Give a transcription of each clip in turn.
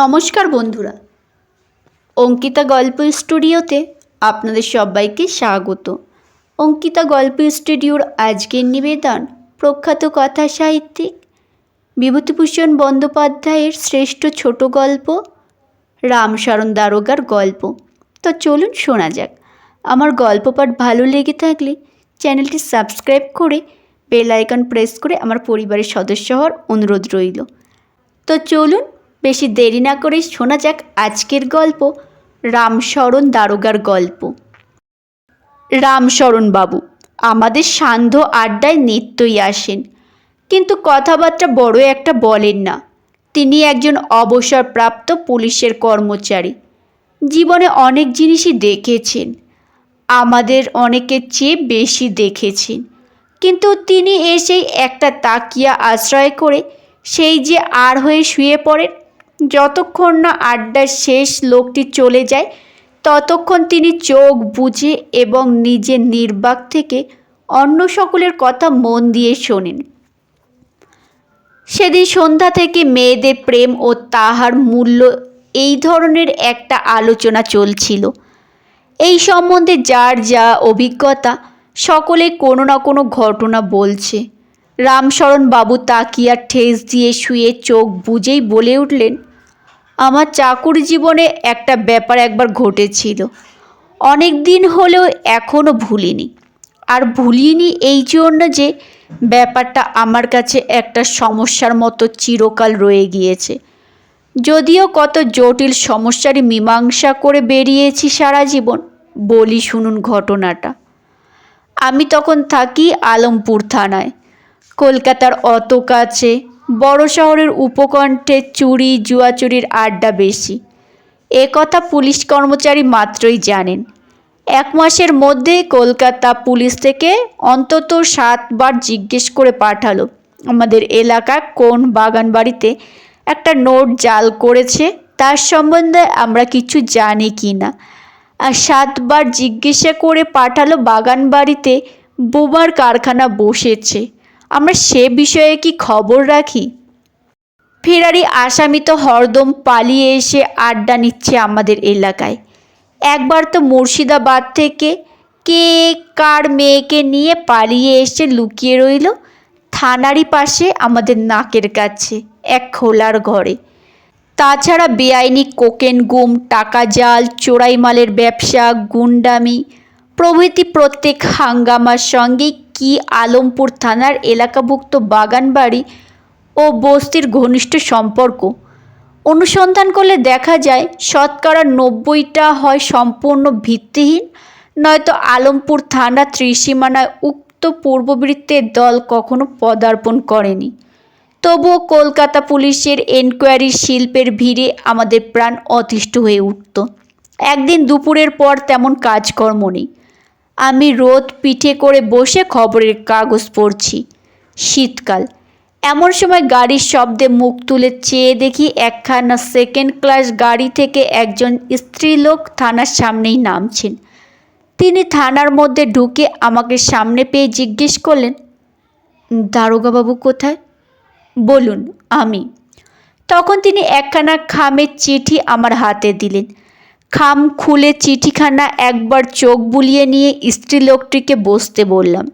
নমস্কার বন্ধুরা। অঙ্কিতা গল্প স্টুডিওতে আপনাদের সবাইকে স্বাগত। অঙ্কিতা গল্প স্টুডিওর আজকের নিবেদন প্রখ্যাত কথা সাহিত্যিক বিভূতিভূষণ বন্দ্যোপাধ্যায়ের শ্রেষ্ঠ ছোট গল্প, রামশরণ দারোগার গল্প। তো চলুন শোনা যাক। আমার গল্প পাঠ ভালো লেগে থাকলে চ্যানেলটি সাবস্ক্রাইব করে বেল আইকন প্রেস করে আমার পরিবারের সদস্য হওয়ার অনুরোধ রইল। তো চলুন বেশি দেরি না করে শোনা যাক আজকের গল্প, রামশরণ দারোগার গল্প। রামশরণ বাবু, আমাদের সান্ধ্য আড্ডায় নিত্যই আসেন। কিন্তু কথাবার্তা বড় একটা বলেন না। তিনি একজন অবসরপ্রাপ্ত পুলিশের কর্মচারী। জীবনে অনেক জিনিসই দেখেছেন। আমাদের অনেকের চেয়ে বেশি দেখেছেন। কিন্তু তিনি এসেই একটা তাকিয়া আশ্রয় করে সেই যে আর হয়ে শুয়ে পড়েন যতক্ষণ না আড্ডার শেষ লোকটি চলে যায়, ততক্ষণ তিনি চোখ বুঝে এবং নিজের নির্বাক থেকে অন্য সকলের কথা মন দিয়ে শোনেন। সেদিন সন্ধ্যা থেকে মেয়েদের প্রেম ও তাহার মূল্য এই ধরনের একটা আলোচনা চলছিল। এই সম্বন্ধে যার যা অভিজ্ঞতা, সকলে কোনো না কোনো ঘটনা বলছে। রামশরণ বাবু তাকিয়ার ঠেস দিয়ে শুয়ে চোখ বুঝেই বলে উঠলেন আমার চাকুর জীবনে একটা ব্যাপার একবার ঘটেছিল। অনেক দিন হলেও এখনও ভুলিনি। আর ভুলিনি এই জন্য যে ব্যাপারটা আমার কাছে একটা সমস্যার মতো চিরকাল রয়ে গিয়েছে। যদিও কত জটিল সমস্যারই মীমাংসা করে বেরিয়েছি সারা জীবন, বলি শুনুন ঘটনাটা। আমি তখন থাকি আলমপুর থানায়। কলকাতার অত কাছে বড় শহরের উপকণ্ঠে চুরি, জুয়াচুরির আড্ডা বেশি। এ কথা পুলিশ কর্মচারী মাত্রই জানেন। এক মাসের মধ্যেই কলকাতা পুলিশ থেকে অন্তত সাতবার জিজ্ঞেস করে পাঠালো, আমাদের এলাকা কোন বাগান বাড়িতে একটা নোট জাল করেছে? তার সম্বন্ধে আমরা কিছু জানি কি না? আর সাতবার জিজ্ঞাসা করে পাঠালো বাগান বাড়িতে বোমার কারখানা বসেছে। আমরা সে বিষয়ে কি খবর রাখি? ফেরারি আসামি তো হরদম পালিয়ে এসে আড্ডা নিচ্ছে আমাদের এলাকায়। একবার তো মুর্শিদাবাদ থেকে কে কার মেয়েকে নিয়ে পালিয়ে এসে লুকিয়ে রইল থানারই পাশে আমাদের নাকের কাছে, এক খোলার ঘরে। তাছাড়া বেআইনি কোকেন গুম, টাকা জাল চোরাই মালের ব্যবসা, গুন্ডামি, প্রভৃতি প্রত্যেক হাঙ্গামার সঙ্গে কি আলমপুর থানার এলাকাভুক্ত বাগানবাড়ি ও বস্তির ঘনিষ্ঠ সম্পর্ক? অনুসন্ধান করলে দেখা যায়, শতকরা নব্বইটা হয় সম্পূর্ণ ভিত্তিহীন, নয়তো আলমপুর থানা ত্রিসীমানায় উক্ত পূর্ববৃত্তের দল কখনো পদার্পণ করেনি। তবুও কলকাতা পুলিশের এনকোয়ারি শিল্পের ভিড়ে আমাদের প্রাণ অতিষ্ঠ হয়ে উঠত। একদিন দুপুরের পর তেমন কাজকর্ম নেই। আমি রোদ পিঠে করে বসে খবরের কাগজ পড়ছি। শীতকাল। এমন সময় গাড়ির শব্দে মুখ তুলে চেয়ে দেখি একখানা সেকেন্ড ক্লাস গাড়ি থেকে একজন স্ত্রীলোক থানার সামনেই নামছেন। তিনি থানার মধ্যে ঢুকে আমাকে সামনে পেয়ে জিজ্ঞেস করলেন, দারোগাবাবু কোথায়? বলুন, আমি। তখন তিনি একখানা খামের চিঠি আমার হাতে দিলেন। খাম খুলে চিঠিখানা একবার চোখ বুলিয়ে নিয়ে স্ত্রীলোকটিকে বসতে বললাম।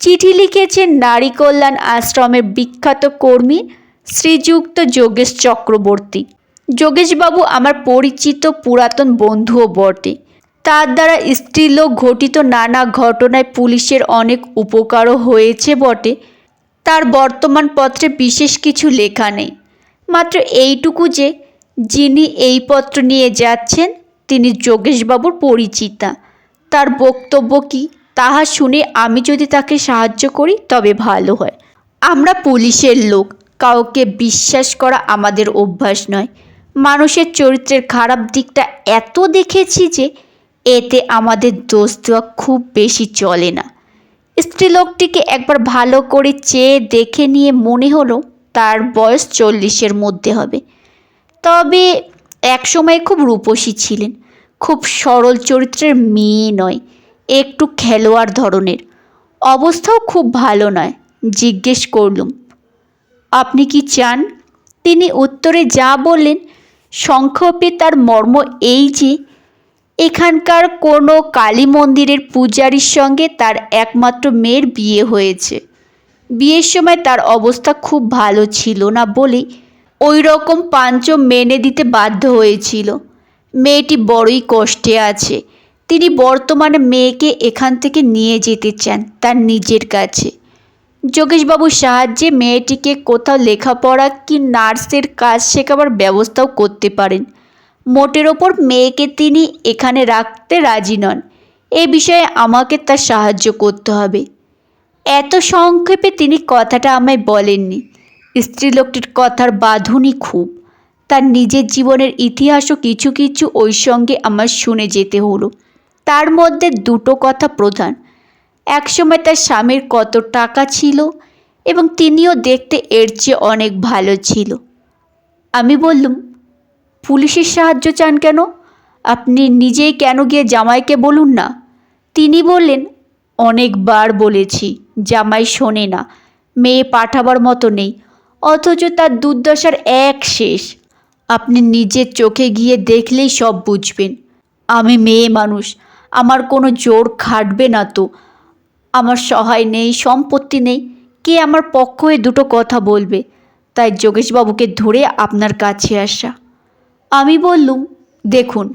চিঠি লিখেছেন নারী কল্যাণ আশ্রমের বিখ্যাত কর্মী শ্রীযুক্ত যোগেশ চক্রবর্তী। যোগেশবাবু আমার পরিচিত পুরাতন বন্ধুও বটে। তার দ্বারা স্ত্রীলোক ঘটিত নানা ঘটনায় পুলিশের অনেক উপকারও হয়েছে বটে। তার বর্তমান পত্রে বিশেষ কিছু লেখা নেই। মাত্র এইটুকু যে যিনি এই পত্র নিয়ে যাচ্ছেন, তিনি যোগেশবাবুর পরিচিতা। তার বক্তব্য কি, তাহা শুনে আমি যদি তাকে সাহায্য করি, তবে ভালো হয়। আমরা পুলিশের লোক, কাউকে বিশ্বাস করা আমাদের অভ্যাস নয়। মানুষের চরিত্রের খারাপ দিকটা এত দেখেছি যে, এতে আমাদের দোষ দেওয়া খুব বেশি চলে না। স্ত্রীলোকটিকে একবার ভালো করে চেয়ে দেখে নিয়ে মনে হলো, তার বয়স চল্লিশের মধ্যে হবে। তবে একসময় খুব রূপসী ছিলেন। খুব সরল চরিত্রের মেয়ে নয়, একটু খেলোয়াড় ধরনের। অবস্থাও খুব ভালো নয়, জিজ্ঞেস করলুম। আপনি কি চান? তিনি উত্তরে যা বললেন, সংক্ষেপে তার মর্ম এই যে, এখানকার কোনো কালী মন্দিরের পূজারীর সঙ্গে তার একমাত্র মেয়ের বিয়ে হয়েছে। বিয়ের সময় তার অবস্থা খুব ভালো ছিল না বলেই ওই রকম পাঞ্চ মেনে দিতে বাধ্য হয়েছিল। মেয়েটি বড়ই কষ্টে আছে। তিনি বর্তমানে মেয়েকে এখান থেকে নিয়ে যেতে চান তার নিজের কাছে। যোগেশবাবুর সাহায্যে মেয়েটিকে কোথাও লেখাপড়া কি নার্সের কাজ শেখাবার ব্যবস্থাও করতে পারেন। মোটের ওপর মেয়েকে তিনি এখানে রাখতে রাজি নন। এ বিষয়ে আমাকে তার সাহায্য করতে হবে। এত সংক্ষেপে তিনি কথাটা আমায় বলেননি। স্ত্রীলোকটির কথার বাঁধনই খুব। তার নিজের জীবনের ইতিহাসও কিছু কিছু ওই সঙ্গে আমার শুনে যেতে হলো। তার মধ্যে দুটো কথা প্রধান। একসময় তার স্বামীর কত টাকা ছিল এবং তিনিও দেখতে এর চেয়ে অনেক ভালো ছিল। আমি বললুম, পুলিশের সাহায্য চান কেন? আপনি নিজেই কেন গিয়ে জামাইকে বলুন না? তিনি বললেন, অনেকবার বলেছি, জামাই শোনে না, মেয়ে পাঠাবার মতো নেই। অথচ তার দুর্দশার এক শেষ। আপনি নিজের চোখে গিয়ে দেখলেই সব বুঝবেন। আমি মেয়ে মানুষ, আমার কোনো জোর খাটবে না তো। আমার সহায় নেই, সম্পত্তি নেই, কে আমার পক্ষ হয়ে দুটো কথা বলবে? তাই যোগেশবাবুকে ধরে আপনার কাছে আসা। আমি বললুম, দেখুন,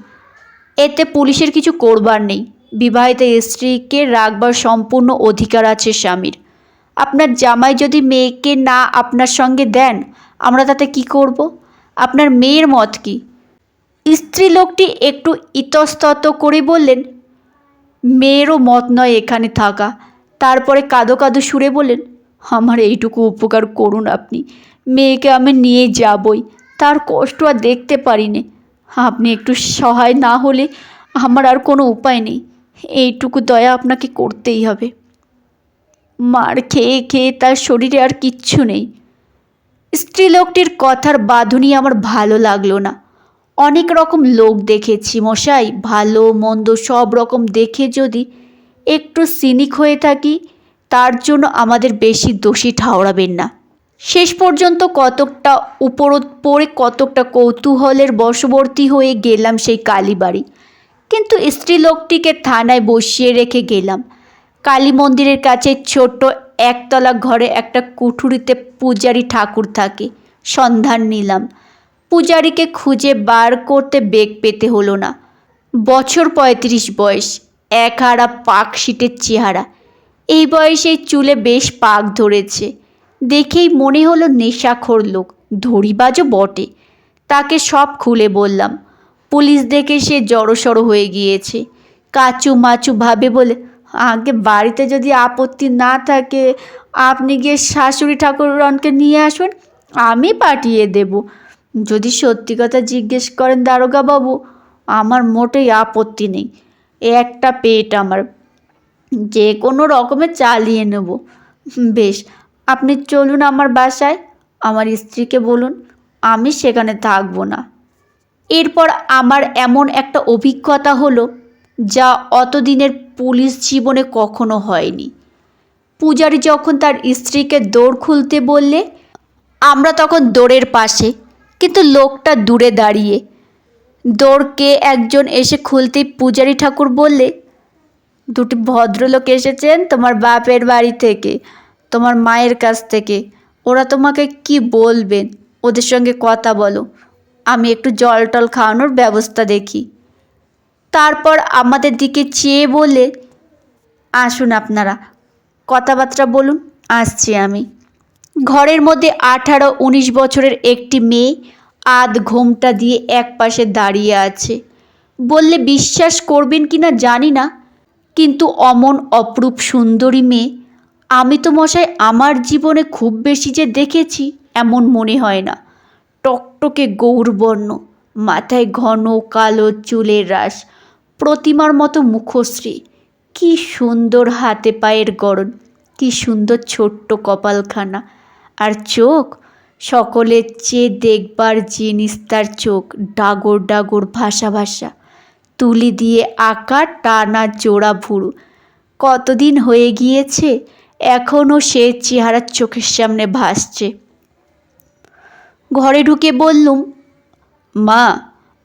এতে পুলিশের কিছু করবার নেই। বিবাহিত স্ত্রীকে রাখবার সম্পূর্ণ অধিকার আছে স্বামীর। আপনার জামাই যদি মেয়েকে না আপনার সঙ্গে দেন, আমরা তাতে কি করব? আপনার মেয়ের মত কি? স্ত্রী লোকটি একটু ইতস্তত করে বললেন, মেয়েরও মত নয় এখানে থাকা। তারপরে কাঁদো কাঁদো সুরে বললেন, আমার এইটুকু উপকার করুন আপনি। মেয়েকে আমি নিয়ে যাবই। তার কষ্ট আর দেখতে পারি নে আপনি একটু সহায় না হলে আমার আর কোনো উপায় নেই। এইটুকু দয়া আপনাকে করতেই হবে। মার খেয়ে খেয়ে তার শরীরে আর কিচ্ছু নেই। স্ত্রীলোকটির কথার বাঁধুনি আমার ভালো লাগল না। অনেক রকম লোক দেখেছি মশাই, ভালো, মন্দ সব রকম দেখে যদি একটু সিনিক হয়ে থাকি, তার জন্য আমাদের বেশি দোষী ঠাওরাবেন না। শেষ পর্যন্ত কতকটা উপরোধ পড়ে কতকটা কৌতূহলের বশবর্তী হয়ে গেলাম সেই কালীবাড়ি। কিন্তু স্ত্রীলোকটিকে থানায় বসিয়ে রেখে গেলাম। কালী মন্দিরের কাছে ছোট্ট একতলা ঘরে একটা কুঠুরিতে পূজারি ঠাকুর থাকে। সন্ধান নিলাম। পূজারীকে খুঁজে বার করতে বেগ পেতে হলো না। বছর পঁয়ত্রিশ বয়স এক হারা পাক শীতের চেহারা। এই বয়সে চুলে বেশ পাক ধরেছে। দেখেই মনে হলো নেশাখোর লোক ধরিবাজও বটে। তাকে সব খুলে বললাম, পুলিশ দেখে সে জড়সড় হয়ে গিয়েছে। কাচু মাচু ভাবে বলে আগে বাড়িতে যদি আপত্তি না থাকে, আপনি গিয়ে শাশুড়ি ঠাকুরনকে নিয়ে আসুন, আমি পাঠিয়ে দেব। যদি সত্যি কথা জিজ্ঞেস করেন দারোগা বাবু আমার মোটেই আপত্তি নেই। একটা পেট আমার, যে কোনো রকমে চালিয়ে নেব। বেশ, আপনি চলুন আমার বাসায়, আমার স্ত্রীকে বলুন, আমি সেখানে থাকব না। এরপর আমার এমন একটা অভিজ্ঞতা হলো যা অতদিনের পুলিশ জীবনে কখনো হয়নি। পূজারি যখন তার স্ত্রীকে দৌড় খুলতে বললে, আমরা তখন দৌড়ের পাশে, কিন্তু লোকটা দূরে দাঁড়িয়ে। দৌড়কে একজন এসে খুলতেই পূজারি ঠাকুর বললে, দুটি ভদ্রলোক এসেছেন তোমার বাপের বাড়ি থেকে, তোমার মায়ের কাছ থেকে। ওরা তোমাকে কি বলবেন? ওদের সঙ্গে কথা বলো। আমি একটু জল টল খাওয়ানোর ব্যবস্থা দেখি। তারপর আমাদের দিকে চেয়ে বলে, আসুন আপনারা, কথাবার্তা বলুন, আসছি আমি। ঘরের মধ্যে আঠারো, উনিশ বছরের একটি মেয়ে আধ ঘোমটা দিয়ে এক পাশে দাঁড়িয়ে আছে। বললে, বিশ্বাস করবেন কি না জানি না, কিন্তু অমন অপরূপ সুন্দরী মেয়ে, আমি তো মশাই আমার জীবনে খুব বেশি যে দেখেছি, এমন মনে হয় না। টকটকে গৌরবর্ণ, মাথায় ঘন কালো চুলের রাশ প্রতিমার মতো মুখশ্রী। কি সুন্দর হাতে পায়ের গড়ন, কি সুন্দর ছোট্ট কপালখানা। আর চোখ, সকলের চেয়ে দেখবার জিনিস তার চোখ, ডাগর ডাগর ভাষা ভাষা। তুলি দিয়ে আঁকা টানা জোড়া ভুরু। কতদিন হয়ে গিয়েছে, এখনও সে চেহারা চোখের সামনে ভাসছে। ঘরে ঢুকে বললুম, মা,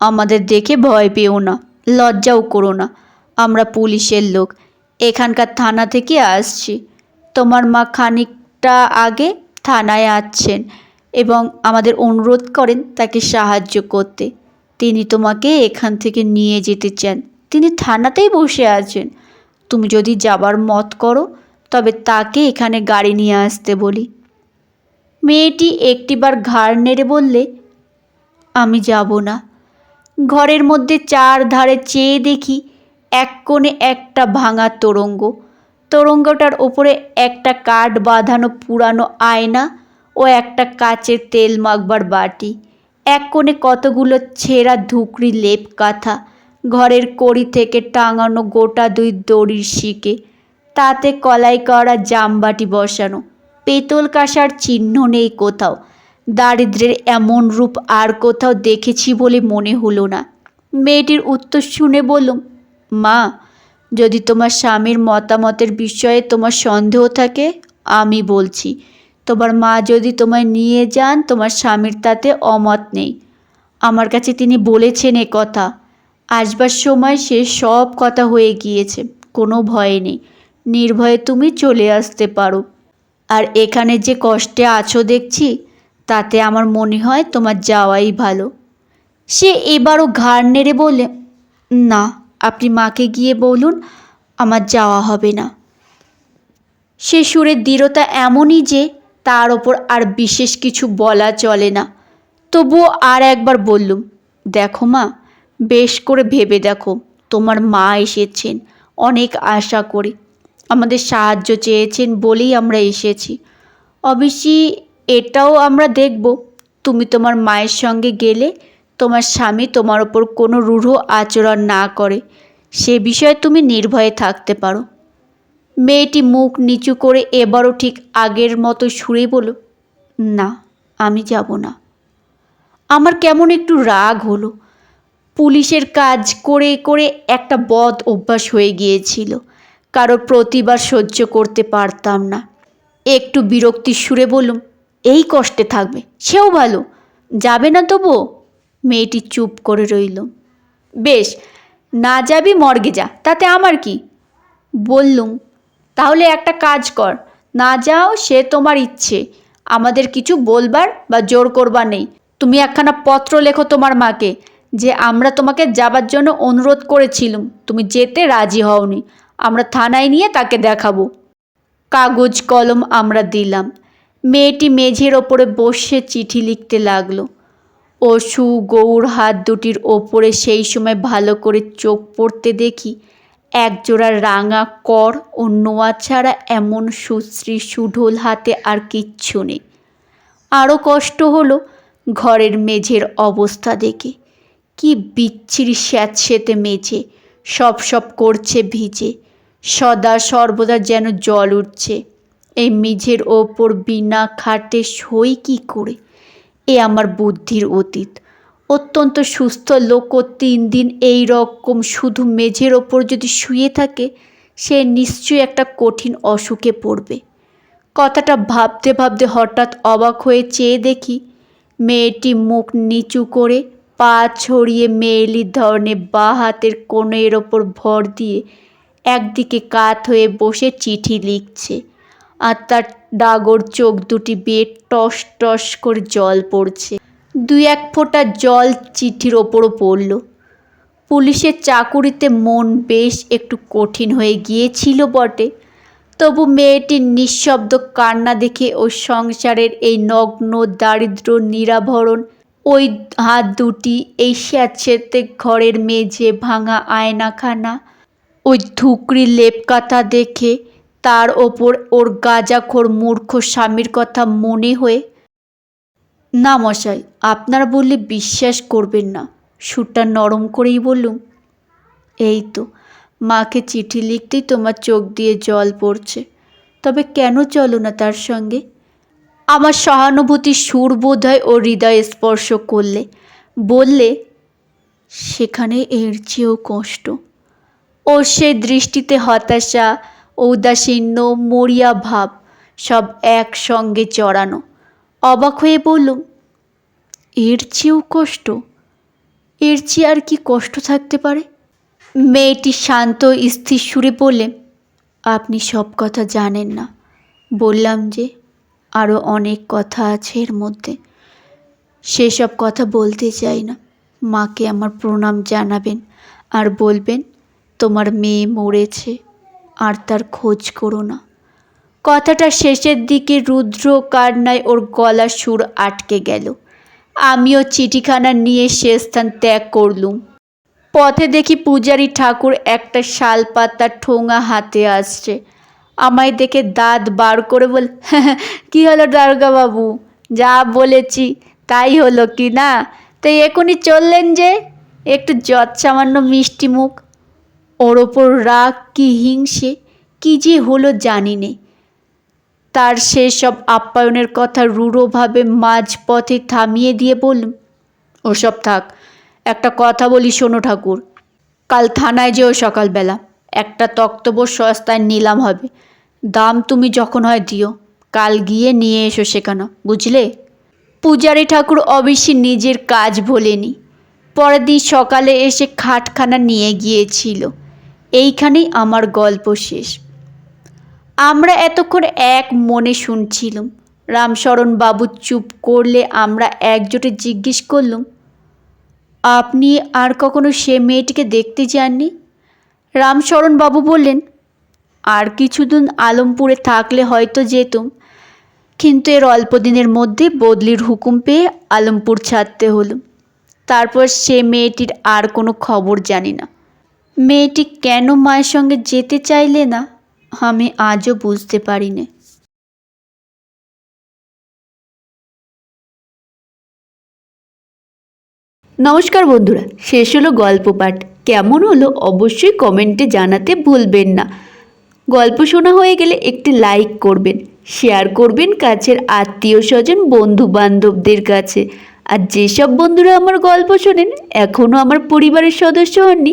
আমাদের দেখে ভয় পেও না। লজ্জাও করো না, আমরা পুলিশের লোক। এখানকার থানা থেকে আসছি। তোমার মা খানিকটা আগে থানায় আসছেন এবং আমাদের অনুরোধ করেন তাকে সাহায্য করতে। তিনি তোমাকে এখান থেকে নিয়ে যেতে চান। তিনি থানাতেই বসে আছেন। তুমি যদি যাবার মত করো, তবে তাকে এখানে গাড়ি নিয়ে আসতে বলি। মেয়েটি একটিবার ঘাড় নেড়ে বললে, আমি যাব না। ঘরের মধ্যে চার ধারে চেয়ে দেখি এক কোণে একটা ভাঙা তোরঙ্গ। তোরঙ্গটার ওপরে একটা কাঠ বাঁধানো পুরানো আয়না ও একটা কাচের তেল মাখবার বাটি। এক কোণে কতগুলো ছেঁড়া ধুকরি লেপ কাঁথা। ঘরের কড়ি থেকে টাঙানো গোটা দুই দড়ির শিকে। তাতে কলাই করা জামবাটি বসানো। পেতল কাঁসার চিহ্ন নেই কোথাও। দারিদ্রের এমন রূপ আর কোথাও দেখেছি বলে মনে হলো না। মেয়েটির উত্তর শুনে বললুম, মা, যদি তোমার স্বামীর মতামতের বিষয়ে তোমার সন্দেহ থাকে, আমি বলছি। তোমার মা যদি তোমায় নিয়ে যান, তোমার স্বামীর তাতে অমত নেই। আমার কাছে তিনি বলেছেন এ কথা। আসবার সময় সে সব কথা হয়ে গিয়েছে, কোনো ভয় নেই। নির্ভয়ে তুমি চলে আসতে পারো। আর এখানে যে কষ্টে আছো দেখছি তাতে আমার মনে হয় তোমার যাওয়াই ভালো। সে এবারও ঘাড় নেড়ে বললে, না, আপনি মাকে গিয়ে বলুন, আমার যাওয়া হবে না। সে সুরের দৃঢ়তা এমনই যে তার ওপর আর বিশেষ কিছু বলা চলে না। তবুও আর একবার বললুম, দেখো মা, বেশ করে ভেবে দেখো, তোমার মা এসেছেন, অনেক আশা করে। আমাদের সাহায্য চেয়েছেন বলেই আমরা এসেছি। অবশ্যই এটাও আমরা দেখব। তুমি তোমার মায়ের সঙ্গে গেলে তোমার স্বামী তোমার ওপর কোনো রূঢ় আচরণ না করে। সে বিষয়ে তুমি নির্ভয়ে থাকতে পারো। মেয়েটি মুখ নিচু করে এবারও ঠিক আগের মতো সুরে বলল, না, আমি যাব না। আমার কেমন একটু রাগ হলো। পুলিশের কাজ করে করে একটা বদ অভ্যাস হয়ে গিয়েছিল। কারোর প্রতিবার সহ্য করতে পারতাম না। একটু বিরক্তির সুরে বললুম এই কষ্টে থাকবে। সেও ভালো। যাবে না তবুও মেয়েটি চুপ করে রইল। বেশ, না যাবি মর্গে যা, তাতে আমার কি? বললুম, তাহলে একটা কাজ কর। না যাও, সে তোমার ইচ্ছে। আমাদের কিছু বলবার বা জোর করবার নেই। তুমি একখানা পত্র লেখো তোমার মাকে, যে আমরা তোমাকে যাবার জন্য অনুরোধ করেছিলাম। তুমি যেতে রাজি হওনি। আমরা থানায় নিয়ে তাকে দেখাবো। কাগজ, কলম আমরা দিলাম। মেয়েটি মেঝের ওপরে বসে চিঠি লিখতে লাগল। অসু গৌর হাত দুটির ওপরে সেই সময় ভালো করে চোখ পড়তে দেখি একজোড়া রাঙা কর ও নোয়া ছাড়া এমন সুশ্রী সুঢোল হাতে আর কিচ্ছু নেই। আরও কষ্ট হলো ঘরের মেঝের অবস্থা দেখে। কি বিচ্ছিরি স্যাঁতসেতে মেঝে সব সব করছে ভিজে, সদা সর্বদা যেন জল উঠছে। এই মেঝের ওপর বিনা খাটে সই কী করে? এ আমার বুদ্ধির অতীত। অত্যন্ত সুস্থ লোকও তিন দিন এই রকম শুধু মেঝের ওপর যদি শুয়ে থাকে, সে নিশ্চয়ই একটা কঠিন অসুখে পড়বে। কথাটা ভাবতে ভাবতে হঠাৎ অবাক হয়ে চেয়ে দেখি, মেয়েটি মুখ নিচু করে পা ছড়িয়ে মেয়েলি ধরনের বা হাতের কোণের ওপর ভর দিয়ে একদিকে কাত হয়ে বসে চিঠি লিখছে। আর তার ডাগর চোখ দুটি বেয়ে টস টস করে জল পড়ছে। দুই এক ফোঁটা জল চিঠির ওপরও পড়ল। পুলিশের চাকুরিতে মন বেশ একটু কঠিন হয়ে গিয়েছিল বটে। তবু মেয়েটির নিঃশব্দ কান্না দেখে ওই সংসারের এই নগ্ন, দারিদ্র, নিরাভরণ, ওই হাত দুটি, এই স্যাঁতসেতে ঘরের মেঝে ভাঙা আয়নাখানা, ওই ধুকরি লেপকাথা দেখে তার ওপর ওর গাঁজাখোর মূর্খ স্বামীর কথা মনে হয়ে, না মশাই, আপনারা বললে বিশ্বাস করবেন না। সুরটা নরম করেই বললুম, এই তো, মাকে চিঠি লিখতেই তোমার চোখ দিয়ে জল পড়ছে। তবে কেন চলো না তার সঙ্গে? আমার সহানুভূতি সুর বোধ হয় ও হৃদয় স্পর্শ করলে। বললে, সেখানে এর চেয়েও কষ্ট। ওর সেই দৃষ্টিতে হতাশা ঔদাসীন্য, মরিয়া ভাব সব একসঙ্গে চড়ানো। অবাক হয়ে বললুম, এর চেয়েও কষ্ট, এর চেয়ে আর কি কষ্ট থাকতে পারে? মেয়েটি শান্ত, স্থির সুরে বললে, আপনি সব কথা জানেন না। বললাম যে আরও অনেক কথা আছে এর মধ্যে। সেসব কথা বলতে চাই না। মাকে আমার প্রণাম জানাবেন আর বলবেন, তোমার মেয়ে মরেছে। আর তার খোঁজ করো না। কথাটা শেষের দিকে রুদ্র কান্নায় ওর গলার সুর আটকে গেল। আমিও চিঠিখানা নিয়ে সে স্থান ত্যাগ করলুম। পথে দেখি পূজারি ঠাকুর একটা শাল পাতার ঠোঙা হাতে আসছে। আমায় দেখে দাঁত বার করে বল, কি হলো দারগা বাবু? যা বলেছি তাই হলো কি না? তো এখনই চললেন যে? একটু যৎ সামান্য মিষ্টি মুখ ওর ওপর রাগ কি হিংসে? কি যে হলো জানি নে। তার সেসব আপ্যায়নের কথা রূঢ়ভাবে মাঝপথে থামিয়ে দিয়ে বললুম, ওসব থাক, একটা কথা বলি শোনো ঠাকুর। কাল থানায় যেও সকালবেলা, একটা তক্তব্য সস্তায় নিলাম হবে। দাম তুমি যখন হয় দিও, কাল গিয়ে নিয়ে এসো সেখানে, বুঝলে? পূজারি ঠাকুর অবশ্যই নিজের কাজ ভোলেনি। পরের দিন সকালে এসে খাটখানা নিয়ে গিয়েছিল। এইখানেই আমার গল্প শেষ। আমরা এতক্ষণ এক মনে শুনছিলাম, রামশরণ বাবু চুপ করলে আমরা একজোটে জিজ্ঞেস করলুম, আপনি আর কখনো সে মেয়েটিকে দেখতে যাননি? রামশরণ বাবু বললেন, আর কিছুদিন আলমপুরে থাকলে হয়তো যেতুম, কিন্তু এর অল্প দিনের মধ্যে বদলির হুকুম পেয়ে আলমপুর ছাড়তে হলো তারপর সে মেয়েটির আর কোনো খবর জানি না। মেয়েটি কেন মায়ের সঙ্গে যেতে চাইলে না, আমি আজও বুঝতে পারি না নমস্কার বন্ধুরা, শেষ হলো গল্প পাঠ। কেমন হলো অবশ্যই কমেন্টে জানাতে ভুলবেন না। গল্প শোনা হয়ে গেলে একটি লাইক করবেন, শেয়ার করবেন কাছের আত্মীয় স্বজন বন্ধু বান্ধবদের কাছে। আর যেসব বন্ধুরা আমার গল্প শোনেন, এখনও আমার পরিবারের সদস্য হননি